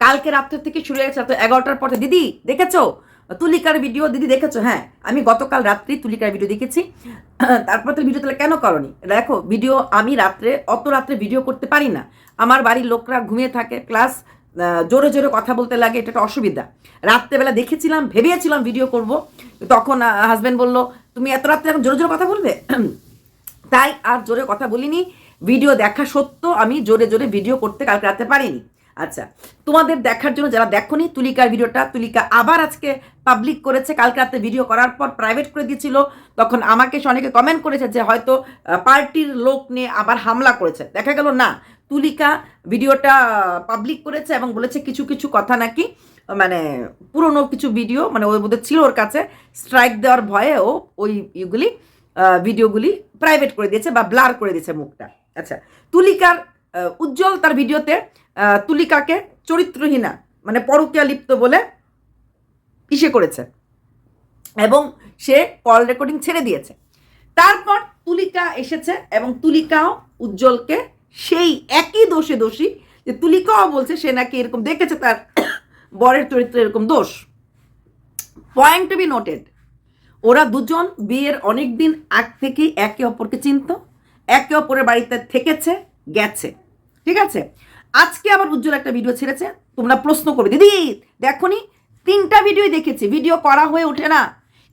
কালকে রাত্রের থেকে শুরু হয়েছে রাত এগারোটার পরে দিদি, দেখেছ? তুলিকার ভিডিও দিদি দেখেছ? হ্যাঁ আমি গতকাল রাত্রি তুলিকার ভিডিও দেখেছি। তারপর তো ভিডিও তাহলে কেন করনি? দেখো ভিডিও আমি রাত্রে, অত রাত্রে ভিডিও করতে পারি না। আমার বাড়ির লোকরা ঘুমিয়ে থাকে ক্লাস জোরে জোরে কথা বলতে লাগে, এটা একটা অসুবিধা। রাত্রেবেলা দেখেছিলাম, ভেবেছিলাম ভিডিও করব। তখন হাজব্যান্ড বলল, তুমি এত রাত্রে এখন জোরে জোরে কথা বলবে? তাই আর জোরে কথা বলিনি। ভিডিও দেখা সত্য আমি জোরে জোরে ভিডিও করতে কালকে রাতে পারিনি। আচ্ছা তোমাদের দেখার জন্য যারা দেখোনি, তুলিকার ভিডিওটা, তুলিকা আবার আজকে পাবলিক করেছে, কালকে রাতে ভিডিও করার পর প্রাইভেট করে দিয়েছিল, তখন আমাকে অনেকে কমেন্ট করেছে যে হয়তো পার্টির লোক নিয়ে আবার হামলা করেছে। দেখা গেল না, তুলিকা ভিডিওটা পাবলিক করেছে এবং বলেছে কিছু কিছু কথা নাকি মানে পুরনো কিছু ভিডিও মানে ওর মধ্যে ছিল ওর কাছে স্ট্রাইক দেওয়ার ভয়ে ও ওই ইগুলি ভিডিওগুলি প্রাইভেট করে দিয়েছে বা ব্লার করে দিয়েছে মুখটা। আচ্ছা তুলিকার উজ্জ্বল তার ভিডিওতে তুলিকাকে চরিত্রহীনা মানে পরকীয়া লিপ্ত বলে ইসে করেছে। এবং সে কল রেকর্ডিং ছেড়ে দিয়েছে। তারপর তুলিকা এসেছে এবং তুলিকাও উজ্জ্বলকে সেই একই দোষে দোষী যে তুলিকাও বলছে সে নাকি এরকম দেখেছে তার বরের চরিত্রে এরকম দোষ। পয়েন্ট টু বি নোটেড ওরা দুজন বিয়ের অনেক দিন আগ থেকেই একে অপরকে চিনত, একে অপরের বাড়িতে থেকেছে, গেছে। ঠিক আছে? আজকে আবার উজ্জ্বল একটা ভিডিও ছেড়েছে। তোমরা প্রশ্ন করবে, দিদি, দেখনি, তিনটা ভিডিওই দেখেছি ভিডিও করা হয়ে ওঠে না।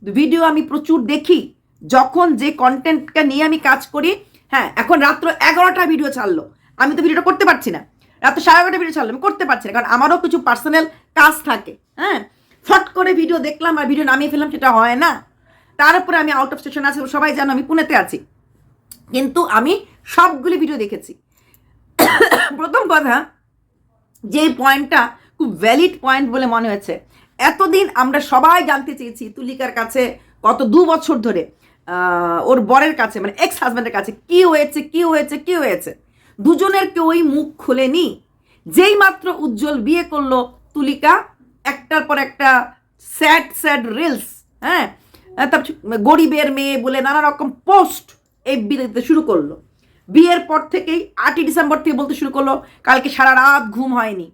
ভিডিও আমি প্রচুর দেখি। যখন যে কন্টেন্টটা নিয়ে আমি কাজ করি হ্যাঁ এখন রাত্র এগারোটা ভিডিও ছাড়লো। আমি তো ভিডিওটা করতে পারছি না। রাত্র সাড়ে এগারোটা ভিডিও ছাড়লো, আমি করতে পারছি না, কারণ আমারও কিছু পার্সোনাল কাজ থাকে হ্যাঁ। ফট করে ভিডিও দেখলাম আর ভিডিও নামিয়ে ফেললাম, সেটা হয় না। তারপরে আমি আউট অফ স্টেশন আছি সবাই জানো, আমি পুনেতে আছি। কিন্তু আমি সবগুলি ভিডিও দেখেছি। প্রথম কথা যে পয়েন্টটা খুব ভ্যালিড পয়েন্ট বলে মনে হয়েছে। এতদিন আমরা সবাই জানতে চেয়েছি তুলিকার কাছে গত দু বছর ধরে ওর বরের কাছে মানে এক্স হাজব্যান্ডের কাছে, কি হয়েছে কি হয়েছে কি হয়েছে? দুজনের কেউই মুখ খোলেনি। যেই মাত্র উজ্জ্বল বিয়ে করল তুলিকা, একটার পর একটা স্যাড স্যাড রিলস হ্যাঁ? তারপর গরিবের মেয়ে বলে নানা রকম পোস্ট দিতে শুরু করল। বিয়ের পর থেকেই আটই ডিসেম্বর থেকে বলতে শুরু করল, কালকে সারা রাত ঘুম হয়নি।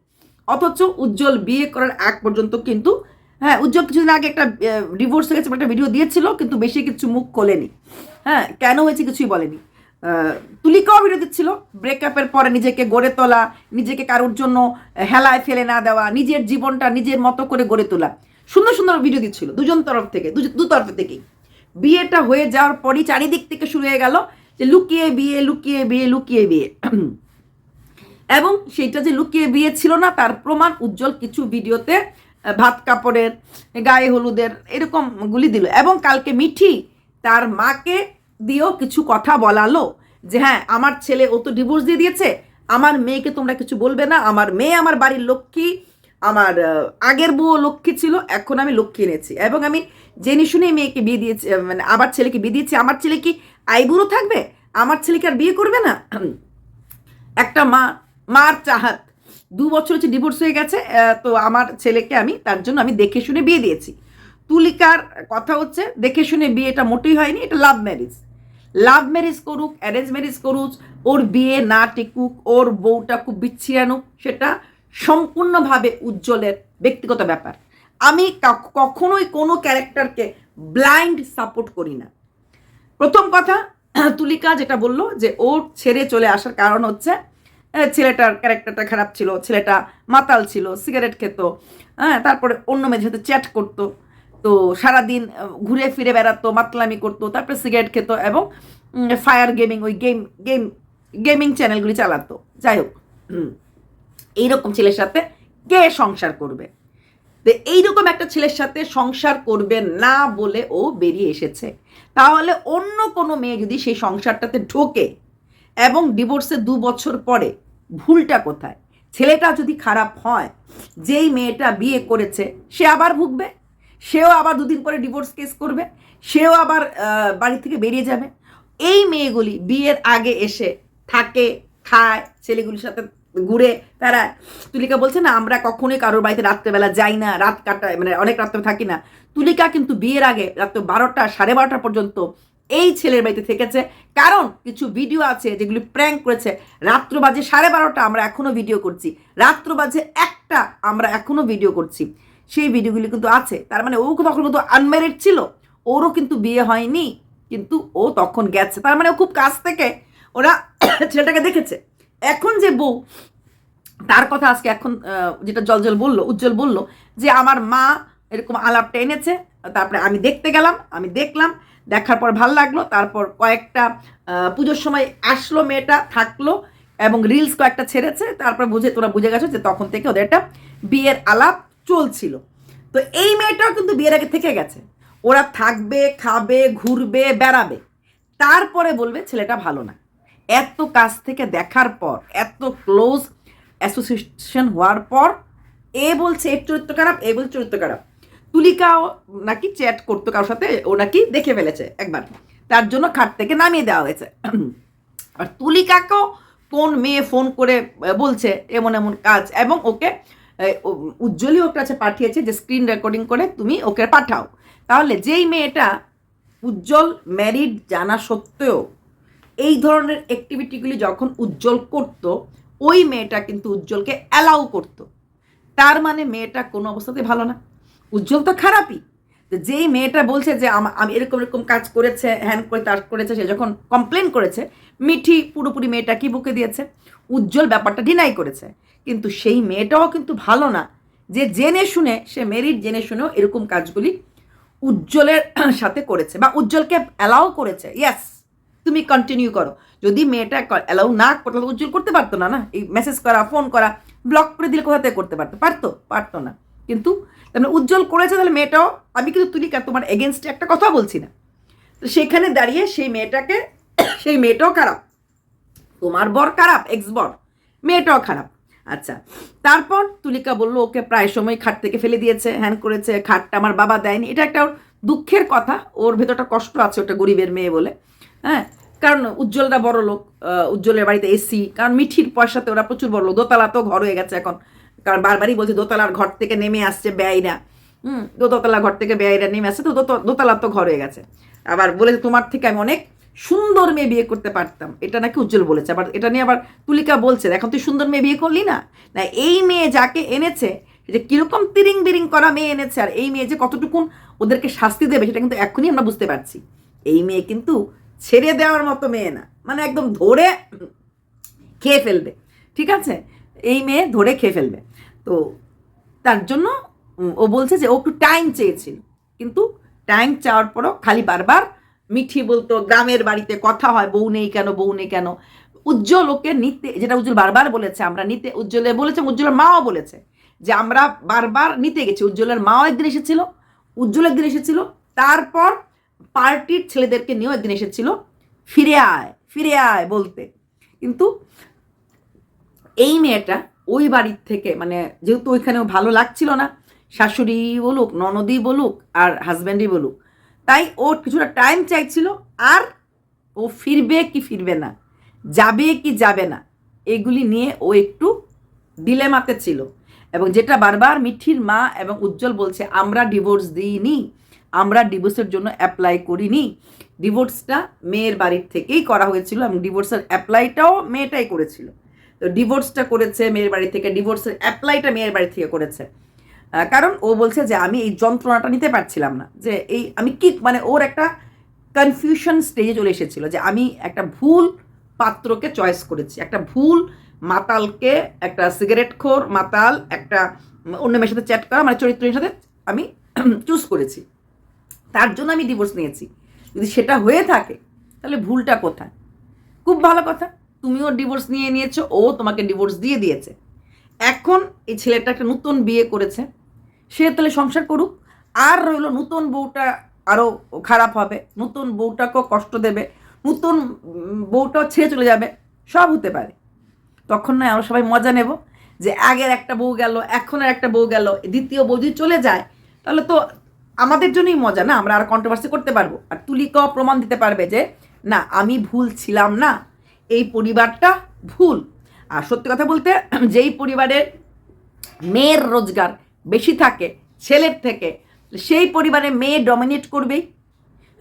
অথচ উজ্জ্বল বিয়ে করার আগ পর্যন্ত কিন্তু হ্যাঁ উজ্জ্বল কিছুদিন আগে একটা ডিভোর্স হয়ে গেছে একটা ভিডিও দিয়েছিল, কিন্তু বেশি কিছু মুখ খোলেনি। হ্যাঁ কেন হয়েছে কিছুই বলেনি। তুলিকাও ভিডিও দিচ্ছিল ব্রেকআপের পরে নিজেকে গড়ে তোলা, নিজেকে কারোর জন্য হেলায় ফেলে না দেওয়া, নিজের জীবনটা নিজের মতো করে গড়ে তোলা। সুন্দর সুন্দর ভিডিও দিচ্ছিল দুজন তরফ থেকে দু তরফ থেকেই। বিয়েটা হয়ে যাওয়ার পরই চারিদিক থেকে শুরু হয়ে গেল যে লুকিয়ে বিয়ে লুকিয়ে বিয়ে লুকিয়ে বিয়ে। এবং সেইটা যে লুকিয়ে বিয়ে ছিল না, তার প্রমাণ উজ্জ্বল কিছু ভিডিওতে ভাত কাপড়ের, গায়ে হলুদের এরকম গুলি দিল। এবং কালকে মিঠি তার মাকে দিয়েও কিছু কথা বলালো যে হ্যাঁ আমার ছেলে ও তো ডিভোর্স দিয়ে দিয়েছে। আমার মেয়েকে তোমরা কিছু বলবে না। আমার মেয়ে আমার বাড়ির লক্ষ্মী। আমার আগের বউ লক্ষ্মী ছিল, এখন আমি লক্ষ্মী এনেছি। এবং আমি জেনে শুনে মেয়েকে বিয়ে দিয়েছি মানে আবার ছেলেকে বিয়ে দিয়েছি। আমার ছেলে কি আইবুড়ো থাকবে? আমার ছেলেকে আর বিয়ে করবে না? একটা মা, মার চাহাত। দু বছর হচ্ছে ডিভোর্স হয়ে গেছে তো আমার ছেলেকে আমি, তার জন্য আমি দেখে শুনে বিয়ে দিয়েছি। তুলিকার কথা হচ্ছে, দেখে শুনে বিয়েটা মোটেই হয়নি, এটা লাভ ম্যারেজ লাভ ম্যারেজ করুক অ্যারেঞ্জ ম্যারেজ করুক, ওর বিয়ে না টিকুক, ওর বউটা খুব বিচ্ছিরানুক সেটা সম্পূর্ণভাবে উজ্জ্বলের ব্যক্তিগত ব্যাপার। আমি কখনোই কোনো ক্যারেক্টারকে ব্লাইন্ড সাপোর্ট করি না। প্রথম কথা, তুলিকা যেটা বলল যে, ও ছেড়ে চলে আসার কারণ হচ্ছে ছেলেটার ক্যারেক্টারটা খারাপ ছিল, ছেলেটা মাতাল ছিল, সিগারেট খেত হ্যাঁ তারপরে অন্য মেয়েদের সাথে চ্যাট করতো, তো সারাদিন ঘুরে ফিরে বেড়াতো, মাতলামি করতো, তারপরে সিগারেট খেত এবং ফায়ার গেমিং, ওই গেম গেম, গেমিং চ্যানেলগুলি চালাতো। যাই হোক এইরকম ছেলের সাথে কে সংসার করবে? তো এইরকম একটা ছেলের সাথে সংসার করবে না বলে ও বেরিয়ে এসেছে। তাহলে অন্য কোনো মেয়ে যদি সেই সংসারটাতে ঢোকে এবং ডিভোর্সে দু বছর পরে, ভুলটা কোথায়? ছেলেটা যদি খারাপ হয়, যেই মেয়েটা বিয়ে করেছে, সে আবার ভুগবে? সেও আবার দুদিন পরে ডিভোর্স কেস করবে? সেও আবার বাড়ি থেকে বেরিয়ে যাবে? এই মেয়েগুলি বিয়ের আগে এসে থাকে, খায়, ছেলেগুলির সাথে ঘুরে বেড়ায়। তুলিকা বলছে, না, আমরা কখনোই কারোর বাড়িতে রাত্রেবেলা যাই না। রাত কাটায় মানে অনেক রাত্রে থাকি না। তুলিকা কিন্তু বিয়ের আগে রাত্র বারোটা, সাড়ে বারোটা পর্যন্ত এই ছেলের বাড়িতে থেকেছে। কারণ কিছু ভিডিও আছে যেগুলি প্র্যাঙ্ক করেছে। রাত্র বাজে সাড়ে বারোটা, আমরা এখনও ভিডিও করছি। রাত্র বাজে একটা, আমরা এখনও ভিডিও করছি। সেই ভিডিওগুলি কিন্তু আছে। তার মানে ও তখন কিন্তু আনম্যারিড ছিল। ওরও কিন্তু বিয়ে হয়নি। কিন্তু ও তখন গেছে। তার মানে ও খুব কাছ থেকে ওরা ছেলেটাকে দেখেছে। এখন যে বউ, তার কথা আজকে এখন যেটা জল জল বলল, উজ্জ্বল বলল, যে আমার মা এরকম আলাপটা এনেছে, তারপরে আমি দেখতে গেলাম, আমি দেখলাম, দেখার পর ভালো লাগল, তারপর কয়েকটা পুজোর সময় আসলো মেয়েটা, থাকল, এবং রিলস কয়েকটা ছেড়েছে, তারপর বুঝে, তোরা বুঝে গেছো যে তখন থেকে ওদের একটা বিয়ের আলাপ চলছিল। তো এই মেয়েটাও কিন্তু বিয়ের আগে থেকে গেছে। ওরা থাকবে, খাবে, ঘুরবে, বেড়াবে। তারপরে বলবে, ছেলেটা ভালো না। এত কাছ থেকে দেখার পর, এত ক্লোজ অ্যাসোসিয়েশন হওয়ার পর, এ বলছে, এর চরিত্র খারাপ, এ বলছে চরিত্র খারাপ। তুলিকাও নাকি চ্যাট করতো কারোর সাথে, ও নাকি দেখে ফেলেছে একবার। তার জন্য খাট থেকে নামিয়ে দেওয়া হয়েছে। আর তুলিকাকেও কোন মেয়ে ফোন করে বলছে এমন এমন কাজ, এবং ওকে উজ্জ্বলই ওর কাছে পাঠিয়েছে যে স্ক্রিন রেকর্ডিং করে তুমি ওকে পাঠাও। তাহলে যেই মেয়েটা উজ্জ্বল ম্যারিড জানা সত্ত্বেও এই ধরনের অ্যাক্টিভিটিগুলি যখন উজ্জ্বল করত, ওই মেয়েটা কিন্তু উজ্জ্বলকে অ্যালাউ করত। তার মানে মেয়েটা কোনো অবস্থাতে ভালো না। উজ্জ্বল তো খারাপই। যেই মেয়েটা বলছে যে, আমা- আমি এরকম এরকম কাজ করেছে, হ্যান করে তার করেছে, সে যখন কমপ্লেন করেছে, মিঠি পুরোপুরি মেয়েটা কি বুকে দিয়েছে? উজ্জ্বল ব্যাপারটা ডিনাই করেছে। কিন্তু সেই মেয়েটাও কিন্তু ভালো না। যে জেনে শুনে, সে মেরিট জেনে শুনেও এরকম কাজগুলি উজ্জ্বলের সাথে করেছে বা উজ্জ্বলকে অ্যালাউ করেছে। ইয়েস তুমি কন্টিনিউ করো। যদি মেয়েটা অ্যালাউ না করতো উজ্জ্বল করতে পারতো না না? এই মেসেজ করা ফোন করা ব্লক করে দিলে কোথা থেকে করতে পারতো? পারতো পারতো না। কিন্তু তাহলে উজ্জ্বল করেছে, তাহলে মেয়েটাও, আমি কিন্তু তুলিকা তোমার এগেনস্টে একটা কথা বলছি না। তো সেখানে দাঁড়িয়ে সেই মেয়েটাকে, সেই মেয়েটাও খারাপ। তোমার বর খারাপ এক্স বর। মেয়েটাও খারাপ। আচ্ছা তারপর তুলিকা বলল, ওকে প্রায় সময় খাট থেকে ফেলে দিয়েছে, হ্যান করেছে, খাটটা আমার বাবা দেয়নি। এটা একটা ওর দুঃখের কথা। ওর ভেতরটা কষ্ট আছে, ওটা গরিবের মেয়ে বলে। হ্যাঁ? কারণ উজ্জ্বলরা বড় লোক উজ্জ্বলের বাড়িতে এসি কারণ মিঠির পয়সাতে ওরা প্রচুর বড় লোক। দোতলা তো ঘর হয়ে গেছে এখন। কারণ বারবারই বলছে দোতলার ঘর থেকে নেমে আসছে ব্যয়রা হুম? দোতলা ঘর থেকে ব্যয়রা নেমে আসছে, তো দোত- দোতলা তো ঘর হয়ে গেছে। আবার বলেছে তোমার থেকে আমি অনেক সুন্দর মেয়ে বিয়ে করতে পারতাম। এটা নাকি উজ্জ্বল বলেছে, আবার এটা নিয়ে আবার তুলিকা বলছে এখন তুই সুন্দর মেয়ে বিয়ে করলি না? না, এই মেয়ে যাকে এনেছে, যে কীরকম তিরিং বিরিং করা মেয়ে এনেছে, আর এই মেয়ে যে কতটুকুন ওদেরকে শাস্তি দেবে, সেটা কিন্তু এখনই আমরা বুঝতে পারছি। এই মেয়ে কিন্তু ছেড়ে দেওয়ার মতো মেয়ে না। মানে একদম ধরে খেয়ে ফেলবে। ঠিক আছে? এই মেয়ে ধরে খেয়ে ফেলবে। তো তার জন্য ও বলছে যে ও একটু টাইম চেয়েছিল। কিন্তু টাইম চাওয়ার পরও খালি বারবার মিঠি বলতো, গ্রামের বাড়িতে কথা হয়, বউ নেই কেন, বউ নেই কেন? উজ্জ্বল ওকে নিতে, যেটা উজ্জ্বল বারবার বলেছে, আমরা নিতে, উজ্জ্বলে বলেছে, উজ্জ্বলের মাও বলেছে যে আমরা বারবার নিতে গেছি। উজ্জ্বলের মাও একদিন এসেছিল, উজ্জ্বল একদিন এসেছিল। তারপর পার্টির ছেলেদেরকে নিয়েও একদিন এসেছিল, ফিরে আয় ফিরে আয় বলতে। কিন্তু এই মেয়েটা ওই বাড়ির থেকে মানে যেহেতু ওইখানেও ভালো লাগছিল না, শাশুড়ি বলুক, ননদই বলুক, আর হাজব্যান্ডই বলুক, তাই ওর কিছুটা টাইম চাইছিল, আর ও ফিরবে কি ফিরবে না, যাবে কি যাবে না, এগুলি নিয়ে ও একটু ডিলেমাতে ছিল। এবং যেটা বারবার মিঠির মা এবং উজ্জ্বল বলছে, আমরা ডিভোর্স দিইনি। আমরা ডিভোর্সের জন্য অ্যাপ্লাই করিনি। ডিভোর্সটা মেয়ের বাড়ির থেকেই করা হয়েছিল এবং ডিভোর্সের অ্যাপ্লাইটাও মেয়েটাই করেছিল। তো ডিভোর্সটা করেছে মেয়ের বাড়ি থেকে ডিভোর্সের অ্যাপ্লাইটা মেয়ের বাড়ি থেকে করেছে। কারণ ও বলছে যে আমি এই যন্ত্রণাটা নিতে পারছিলাম না, যে এই আমি কি মানে ওর একটা কনফিউশন স্টেজে চলে এসেছিল যে আমি একটা ভুল পাত্রকে চয়েস করেছি, একটা ভুল মাতালকে একটা সিগারেট খোর মাতাল, একটা অন্য মেয়ের সাথে চ্যাট করা মানে চরিত্রের সাথে আমি চুজ করেছি। তার জন্য আমি ডিভোর্স নিয়েছি। যদি সেটা হয়ে থাকে, তাহলে ভুলটা কোথায়? খুব ভালো কথা। তুমিও ডিভোর্স নিয়ে নিয়েছো, ও তোমাকে ডিভোর্স দিয়ে দিয়েছে। এখন এই ছেলেটা একটা নতুন বিয়ে করেছে। সে তাহলে সংসার করুক। আর রইল নতুন বউটা আরও খারাপ হবে। নতুন বউটাকেও কষ্ট দেবে। নতুন বউটাও ছেড়ে চলে যাবে। সব হতে পারে। তখন নয়, আমরা সবাই মজা নেব যে আগের একটা বউ গেল, এখনের একটা বউ গেল দ্বিতীয় বউ যদি চলে যায়, তাহলে তো আমাদের জন্যই মজা, না? আমরা আর কন্ট্রোভার্সি করতে পারব। আর তুলিকাও প্রমাণ দিতে পারবে যে, না, আমি ভুল ছিলাম না। এই পরিবারটা ভুল। আর সত্যি কথা বলতে, যেই পরিবারের মেয়ের রোজগার বেশি থাকে, ছেলের থেকে, সেই পরিবারে মেয়ে ডমিনেট করবেই।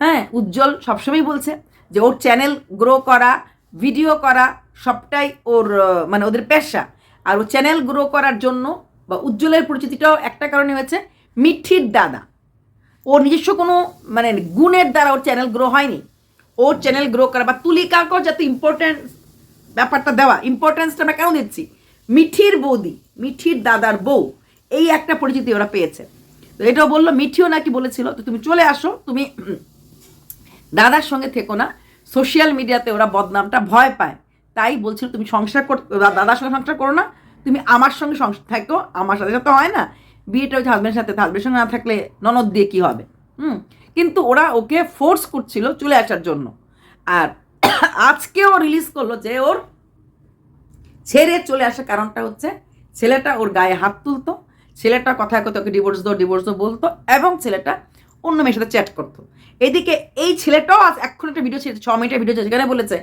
হ্যাঁ উজ্জ্বল সবসময় বলছে যে, ওর চ্যানেল গ্রো করা ভিডিও করা, সবটাই ওর মানে ওদের পেশা। আর ও চ্যানেল গ্রো করার জন্য বা উজ্জ্বলের পরিচিতিটাও একটা কারণে হয়েছে, মিঠির দাদা। নিজস্ব কোনো মানে গুণের দ্বারা ওর চ্যানেল গ্রো হয়নি। ওর চ্যানেল গ্রো করা বা তুলিকাকেও যাতে ইম্পর্টেন্ট ব্যাপারটা দেওয়া ইম্পর্টেন্সটা আমরা কেন দিচ্ছি? মিঠির বৌদি, মিঠির দাদার বউ, এই একটা পরিচিতি ওরা পেয়েছে। তো এটাও বলল, মিঠিও নাকি বলেছিল, তো তুমি চলে আসো, তুমি দাদার সঙ্গে থেকো না সোশ্যাল মিডিয়াতে ওরা বদনামটা ভয় পায়। তাই বলছিল, তুমি সংসার কর, দাদার সঙ্গে সংসার করো না, তুমি আমার সঙ্গে সংসার থাকো, আমার সাথে তো হয় না। বিয়েটা হচ্ছে হাজব্যান্ডের সাথে হাজব্যান্ডের সঙ্গে না থাকলে ননদ দিয়ে কী হবে? হুম? কিন্তু ওরা ওকে ফোর্স করছিল চলে আসার জন্য। আর আজকে ও রিলিজ করল যে ওর ছেড়ে চলে আসার কারণটা হচ্ছে, ছেলেটা ওর গায়ে হাত তুলতো, ছেলেটা কথায় কথা ওকে ডিভোর্স দো ডিভোর্স দো বলতো এবং ছেলেটা অন্য মেয়ের সাথে চ্যাট করতো। এদিকে এই ছেলেটাও আজ এখন একটা ভিডিও ছিল ছ মিনিটের ভিডিও যেখানে বলেছে,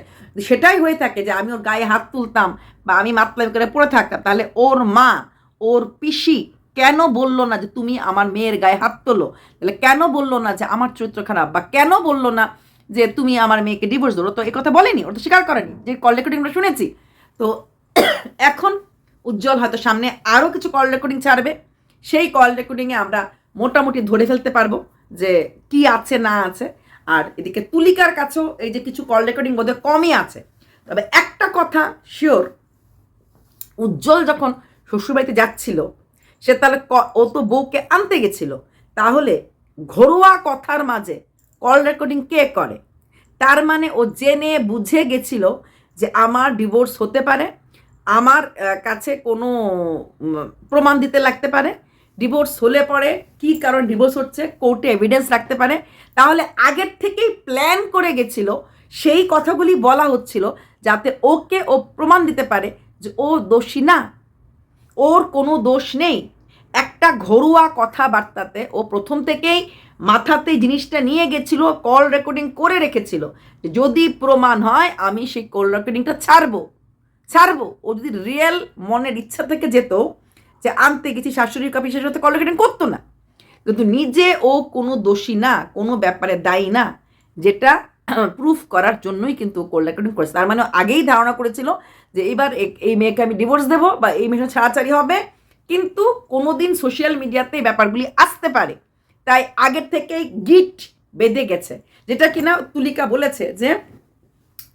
সেটাই হয়ে থাকে যে আমি ওর গায়ে হাত তুলতাম বা আমি মাতলামি করে পড়ে থাকতাম, তাহলে ওর মা, ওর পিসি কেন বলল না যে তুমি আমার মেয়ের গায়ে হাত তোলো? তাহলে কেন বলল না যে আমার চরিত্র খারাপ? বা কেন বলল না যে তুমি আমার মেয়েকে ডিভোর্স দিলো? তো এই কথা বলেনি ওটা স্বীকার করেনি। যে কল রেকর্ডিং আমরা শুনেছি। তো এখন উজ্জ্বল হয়তো সামনে আরও কিছু কল রেকর্ডিং ছাড়বে। সেই কল রেকর্ডিংয়ে আমরা মোটামুটি ধরে ফেলতে পারব যে কি আছে, না আছে। আর এদিকে তুলিকার কাছেও এই যে কিছু কল রেকর্ডিং বোধহয় কমই আছে। তবে একটা কথা শিওর উজ্জ্বল যখন শ্বশুরবাড়িতে যাচ্ছিল সে তাহলে ও তো বউকে আনতে গেছিল। তাহলে ঘরোয়া কথার মাঝে কল রেকর্ডিং কে করে? তার মানে ও জেনে বুঝে গেছিল যে আমার ডিভোর্স হতে পারে, আমার কাছে কোনো প্রমাণ দিতে লাগতে পারে ডিভোর্স হলে পরে কি কারণ ডিভোর্স হচ্ছে কোর্টে এভিডেন্স রাখতে পারে। তাহলে আগের থেকেই প্ল্যান করে গেছিল, সেই কথাগুলি বলা হচ্ছিল যাতে ওকে ও প্রমাণ দিতে পারে যে ও দোষী না। ওর কোনো দোষ নেই। একটা ঘরোয়া কথাবার্তাতে ও প্রথম থেকেই মাথাতে জিনিসটা নিয়ে গেছিল কল রেকর্ডিং করে রেখেছিল। যদি প্রমাণ হয়, আমি সেই কল রেকর্ডিংটা ছাড়বো। ছাড়বো। ও যদি রিয়েল মনের ইচ্ছা থেকে যেত যে আনতে গেছি, শাশুড়ির কাপি শাশুড়ির সাথে কল রেকর্ডিং করতো না। কিন্তু নিজে ও কোনো দোষী না, কোনো ব্যাপারে দায়ী না, যেটা প্রুফ করার জন্যই কিন্তু কল রেকর্ডিং করেছে। তার মানে আগেই ধারণা করেছিল যে এবার এই মেয়েকে আমি ডিভোর্স দেবো বা এই মেয়ের ছাড়াছাড়ি হবে। কিন্তু কোনোদিন সোশ্যাল মিডিয়াতে এই ব্যাপারগুলি আসতে পারে। তাই আগের থেকেই গিট বেঁধে গেছে। যেটা কিনা তুলিকা বলেছে যে,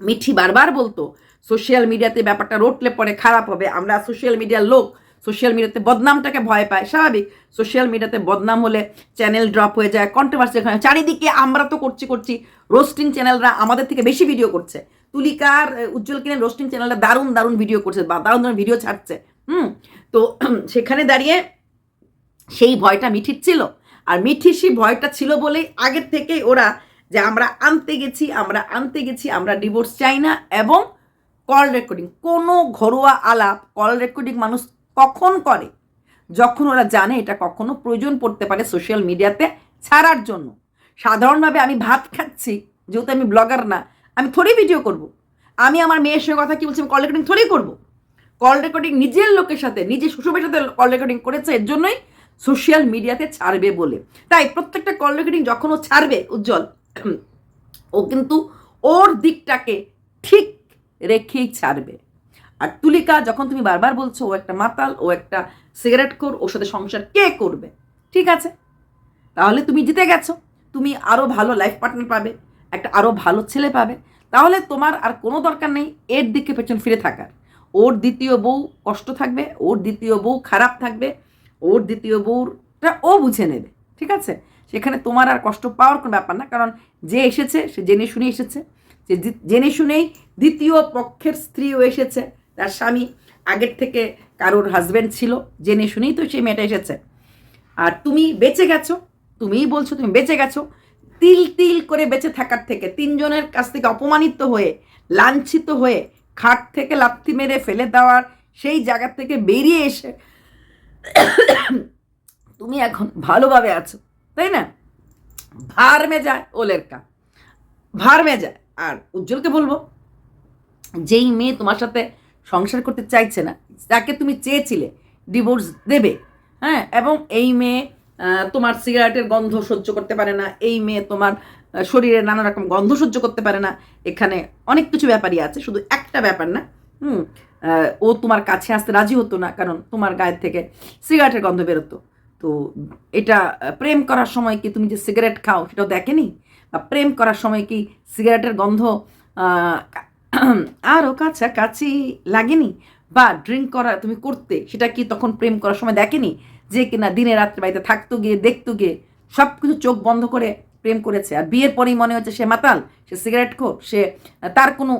মিঠি বারবার বলতো সোশ্যাল মিডিয়াতে ব্যাপারটা রটলে পরে খারাপ হবে। আমরা সোশ্যাল মিডিয়ার লোক সোশ্যাল মিডিয়াতে বদনামটাকে ভয় পায়। স্বাভাবিক সোশ্যাল মিডিয়াতে বদনাম হলে চ্যানেল ড্রপ হয়ে যায় কন্ট্রোভার্সি চারিদিকে আমরা তো করছি করছি রোস্টিং চ্যানেলরা আমাদের থেকে বেশি ভিডিও করছে। তুলিকার উজ্জ্বল কিনে রোস্টিং চ্যানেলটা দারুণ দারুণ ভিডিও করছে, বা দারুণ দারুণ ভিডিও ছাড়ছে। হুম? তো সেখানে দাঁড়িয়ে সেই ভয়টা মিঠির ছিল। আর মিঠির সেই ভয়টা ছিল বলেই আগের থেকেই ওরা যে আমরা আনতে গেছি, আমরা আনতে গেছি, আমরা ডিভোর্স চাই না এবং কল রেকর্ডিং কোনো ঘরোয়া আলাপ কল রেকর্ডিং মানুষ কখন করে? যখন ওরা জানে এটা কখনো প্রয়োজন পড়তে পারে সোশ্যাল মিডিয়াতে ছাড়ার জন্য। সাধারণভাবে আমি ভাত খাচ্ছি, যেহেতু আমি ব্লগার না আমি থোড়ি ভিডিও করব। আমি আমার মেয়ের সঙ্গে কথা কি বলছি, আমি কল রেকর্ডিং থোড়ি করব। কল রেকর্ডিং নিজের লোকের সাথে, নিজের শ্বশুরের সাথে কল রেকর্ডিং করেছে, এর জন্যই সোশ্যাল মিডিয়াতে ছাড়বে বলে। তাই প্রত্যেকটা কল রেকর্ডিং যখন ও ছাড়বে, উজ্জ্বল, ও কিন্তু ওর দিকটাকে ঠিক রেখেই ছাড়বে। আর তুলিকা, যখন তুমি বারবার বলছো, ও একটা মাতাল, ও একটা সিগারেট খোর, ওর সাথে সংসার কে করবে? ঠিক আছে? তাহলে তুমি জিতে গেছো। তুমি আরও ভালো লাইফ পার্টনার পাবে। একটা আরও ভালো ছেলে পাবে, তাহলে তোমার আর কোনো দরকার নেই এর দিকে পেছন ফিরে থাকার। ওর দ্বিতীয় বউ কষ্ট থাকবে, ওর দ্বিতীয় বউ খারাপ থাকবে, ওর দ্বিতীয় বউটা ও বুঝে নেবে, ঠিক আছে? সেখানে তোমার আর কষ্ট পাওয়ার কোনো ব্যাপার না, কারণ যে এসেছে, সে জেনে শুনে এসেছে। যে জেনে শুনেই দ্বিতীয় পক্ষের স্ত্রীও এসেছে, তার স্বামী আগের থেকে কারোর হাজব্যান্ড ছিল, জেনে শুনেই তো সেই মেয়েটা এসেছে। আর তুমি বেঁচে গেছো, তুমিই বলছো তুমি বেঁচে গেছো তিল তিল করে বেঁচে থাকার থেকে, তিনজনের কাছ থেকে অপমানিত হয়ে, লাঞ্ছিত হয়ে, খাট থেকে লাথি মেরে ফেলে দেওয়ার সেই জায়গা থেকে বেরিয়ে এসে তুমি এখন ভালোভাবে আছো, তাই না? ভার মে যায় ওলের কা ভার মে যায় আর উজ্জ্বলকে বলব, যেই মেয়ে তোমার সাথে সংসার করতে চাইছে না, যাকে তুমি চেয়েছিলে ডিভোর্স দেবে হ্যাঁ? এবং এই মেয়ে তোমার সিগারেটের গন্ধ সহ্য করতে পারে না, এই মেয়ে তোমার শরীরে নানা রকম গন্ধ সহ্য করতে পারে না, এখানে অনেক কিছু ব্যাপারই আছে, শুধু একটা ব্যাপার না, হুম ও তোমার কাছে আসতে রাজি হতো না, কারণ তোমার গায়ের থেকে সিগারেটের গন্ধ বেরোতো। তো এটা প্রেম করার সময় কি তুমি যে সিগারেট খাও সেটাও দেখেনি? বা প্রেম করার সময় কি সিগারেটের গন্ধ আরও কাছাকাছি লাগেনি? বা ড্রিঙ্ক করা, তুমি করতে, সেটা কি তখন প্রেম করার সময় দেখেনি? যে কিনা দিনে রাত্রে বাড়িতে থাকতো গিয়ে, দেখতো গিয়ে সব কিছু চোখ বন্ধ করে প্রেম করেছে। আর বিয়ের পরেই মনে হচ্ছে সে মাতাল, সে সিগারেট খোর, সে, তার কোনো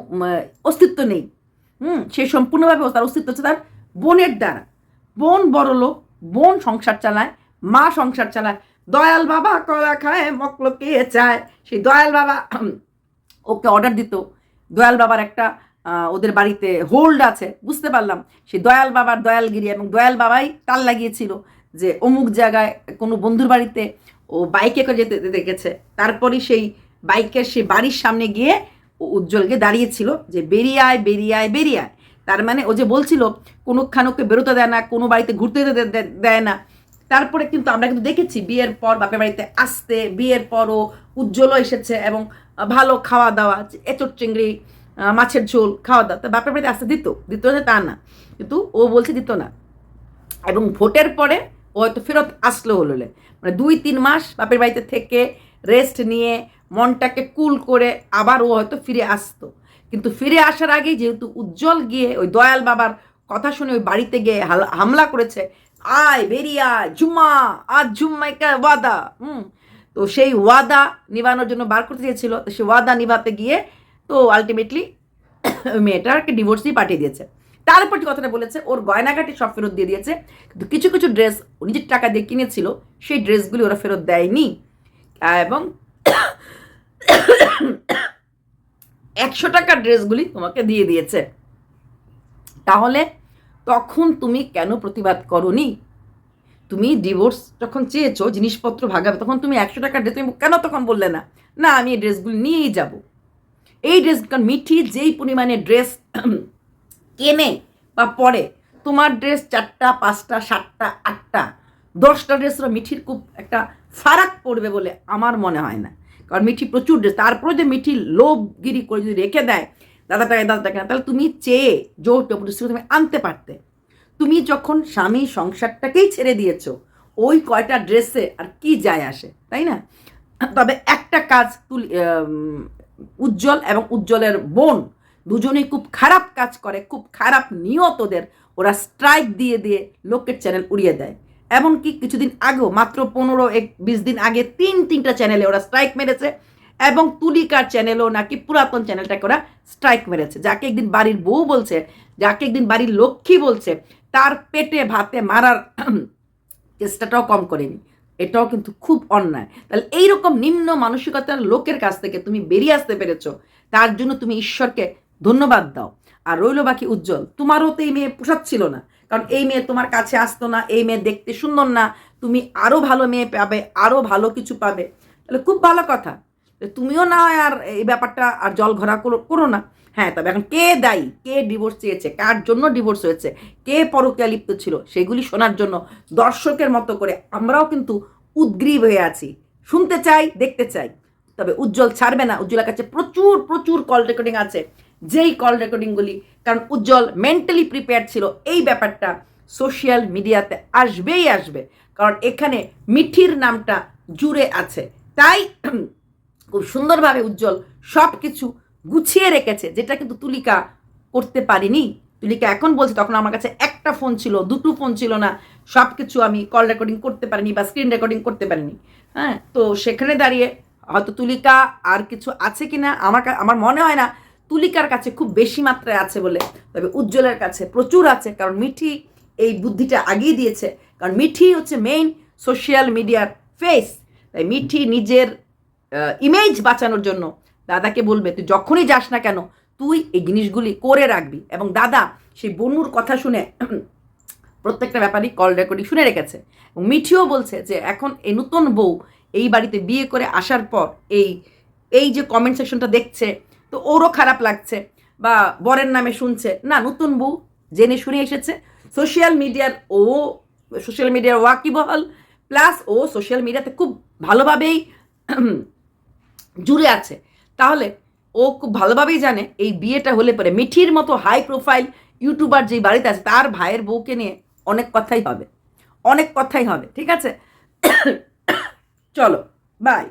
অস্তিত্ব নেই। হুম, সে সম্পূর্ণভাবে তার অস্তিত্ব হচ্ছে তার বোনের দ্বারা। বোন বড় লোক, বোন সংসার চালায়, মা সংসার চালায়। দয়াল বাবা কলা খায়, মকলো কে চায়। সেই দয়াল বাবা ওকে অর্ডার দিত। দয়াল বাবার একটা ওদের বাড়িতে হোল্ড আছে, বুঝতে পারলাম। সেই দয়াল বাবার দয়ালগিরি এবং দয়াল বাবাই তাল লাগিয়েছিল। যে অমুক জায়গায় কোনো বন্ধুর বাড়িতে ও বাইকে করে যেতে দেখেছে। তারপরই সেই বাইকের সেই বাড়ির সামনে গিয়ে ও উজ্জ্বলকে দাঁড়িয়েছিল যে বেরিয়ে আয় বেরিয়ে আয় বেরিয়ে আয়। তার মানে ও যে বলছিল ওকে বেরোতে দেয় না, কোনো বাড়িতে ঘুরতে দেয় না। তারপরে কিন্তু আমরা কিন্তু দেখেছি বিয়ের পর বাপের বাড়িতে আসতে, বিয়ের পরও উজ্জ্বলও এসেছে এবং ভালো খাওয়া দাওয়া এঁচড় চিংড়ি মাছের ঝোল খাওয়া দাওয়া তা বাপের বাড়িতে আসতে দিত দিত তা না। কিন্তু ও বলছে দিত না। এবং ভোটের পরে ও হয়তো ফেরত আসলো হলো মানে দুই, তিন মাস বাপের বাড়িতে থেকে রেস্ট নিয়ে মনটাকে কুল করে আবার ও হয়তো ফিরে আসতো। কিন্তু ফিরে আসার আগেই যেহেতু উজ্জ্বল গিয়ে ওই দয়াল বাবার কথা শুনে ওই বাড়িতে গিয়ে হামলা করেছে, আয় বেরিয়া জুম্মা, আজ জুম্মাইকা ওয়াদা, হুম। তো সেই ওয়াদা নিবানোর জন্য বার করতে চেয়েছিল। তো সেই ওয়াদা নিভাতে গিয়ে তো আলটিমেটলি মেয়েটাকে ডিভোর্সই পাঠিয়ে দিয়েছে। তারপর যে কথাটা বলেছে, ওর গয়নাঘাটি সব ফেরত দিয়ে দিয়েছে। কিন্তু কিছু কিছু ড্রেস নিজের টাকা দিয়ে কিনেছিল, সেই ড্রেসগুলি ওরা ফেরত দেয়নি। এবং একশো টাকার ড্রেসগুলি তোমাকে দিয়ে দিয়েছে। তাহলে তখন তুমি কেন প্রতিবাদ করনি? তুমি ডিভোর্স যখন চেয়েছো, জিনিসপত্র ভাগাবে, তখন তুমি একশো টাকার ড্রেস তুমি কেন তখন বললে না? না, আমি এই ড্রেসগুলি নিয়েই যাব। এই ড্রেস কারণ মিঠি যেই পরিমাণে ড্রেস কেনে বা পরে। তোমার ড্রেস চারটা, পাঁচটা, সাতটা, আটটা, দশটা ড্রেসেরও মিঠির খুব একটা ফারাক পড়বে বলে আমার মনে হয় না। কারণ মিঠি প্রচুর ড্রেস তারপরে যে মিঠি লোভগিরি করে যদি রেখে দেয় দাদা টাকা দাদা টাকা তাহলে তুমি চেয়ে জোর জবরদস্তি তুমি আনতে পারতে। তুমি যখন স্বামী সংসারটাকেই ছেড়ে দিয়েছ, ওই কয়টা ড্রেসে আর কি যায় আসে, তাই না? তবে একটা কাজ তুলি উজ্জ্বল এবং উজ্জ্বলের বোন দুজনেই খুব খারাপ কাজ করে, খুব খারাপ নিয়তদের ওরা স্ট্রাইক দিয়ে দিয়ে লোকের চ্যানেল উড়িয়ে দেয়। এমনকি কিছুদিন আগেও, মাত্র পনেরো এক, বিশ দিন আগে তিন, তিনটা চ্যানেলে ওরা স্ট্রাইক মেরেছে এবং তুলিকার চ্যানেলও নাকি পুরাতন চ্যানেলটাকে ওরা স্ট্রাইক মেরেছে। যাকে একদিন বাড়ির বউ বলছে, যাকে একদিন বাড়ির লক্ষ্মী বলছে, তার পেটে ভাতে মারার চেষ্টাটাও কম করেনি। এটাও কিন্তু খুব অন্যায়। তাহলে এইরকম নিম্ন মানসিকতার লোকের কাছ থেকে তুমি বেরিয়ে আসতে পেরেছ, তার জন্য তুমি ঈশ্বরকে ধন্যবাদ দাও। আর রইল বাকি উজ্জ্বল। তোমারও তো এই মেয়ে পোষাচ্ছিল না। কারণ এই মেয়ে তোমার কাছে আসতো না, এই মেয়ে দেখতে সুন্দর না। তুমি আরও ভালো মেয়ে পাবে আরও ভালো কিছু পাবে। তাহলে খুব ভালো কথা। তুমিও না আর এই ব্যাপারটা আর জল ঘোরা করো না। হ্যাঁ তবে এখন কে দায়ী? কে ডিভোর্স চেয়েছে? কার জন্য ডিভোর্স হয়েছে? কে পরকীয়া লিপ্ত ছিল? সেগুলি শোনার জন্য দর্শকের মতো করে আমরাও কিন্তু উদ্গ্রীব হয়ে আছি। শুনতে চাই, দেখতে চাই। তবে উজ্জ্বল ছাড়বে না। উজ্জ্বলের কাছে প্রচুর প্রচুর কল রেকর্ডিং আছে। যেই কল রেকর্ডিংগুলি কারণ উজ্জ্বল মেন্টালি প্রিপেয়ার ছিল, এই ব্যাপারটা সোশ্যাল মিডিয়াতে আসবেই আসবে। কারণ এখানে মিঠির নামটা জুড়ে আছে। তাই খুব সুন্দরভাবে উজ্জ্বল সব কিছু গুছিয়ে রেখেছে, যেটা কিন্তু তুলিকা করতে পারিনি। তুলিকা এখন বলছে, তখন আমার কাছে একটা ফোন ছিল, দুটো ফোন ছিল না সব কিছু আমি কল রেকর্ডিং করতে পারিনি বা স্ক্রিন রেকর্ডিং করতে পারিনি। হ্যাঁ তো সেখানে দাঁড়িয়ে হয়তো তুলিকা আর কিছু আছে কি না আমার আমার মনে হয় না তুলিকার কাছে খুব বেশি মাত্রায় আছে বলে, তবে উজ্জ্বলের কাছে প্রচুর আছে, কারণ মিঠি এই বুদ্ধিটা আগিয়ে দিয়েছে। কারণ মিঠি হচ্ছে মেইন সোশ্যাল মিডিয়ার ফেস তাই মিঠি নিজের ইমেজ বাঁচানোর জন্য দাদাকে বলবে, তুই যখনই যাস না কেন, তুই এই জিনিসগুলি করে রাখবি। এবং দাদা সেই বনুর কথা শুনে প্রত্যেকটা ব্যাপারই কল রেকর্ডিং শুনে রেখেছে। এবং মিঠিও বলছে যে, এখন এই নতুন বউ এই বাড়িতে বিয়ে করে আসার পর এই এই যে কমেন্ট সেকশনটা দেখছে তো ওরও খারাপ লাগছে বা বরের নামে শুনছে। না, নতুন বউ, জেনে শুনে এসেছে। সোশ্যাল মিডিয়ার ও সোশ্যাল মিডিয়ার ওয়াকিবহাল প্লাস ও সোশ্যাল মিডিয়াতে খুব ভালোভাবেই জুড়ে আছে। তাহলে ও খুব ভালোভাবেই জানে এই বিয়েটা হলে পরে মিঠির মতো হাই প্রোফাইল ইউটিউবার যেই বাড়িতে আছে, তার ভাইয়ের বউকে নিয়ে অনেক কথাই হবে। অনেক কথাই হবে, ঠিক আছে? চলো বাই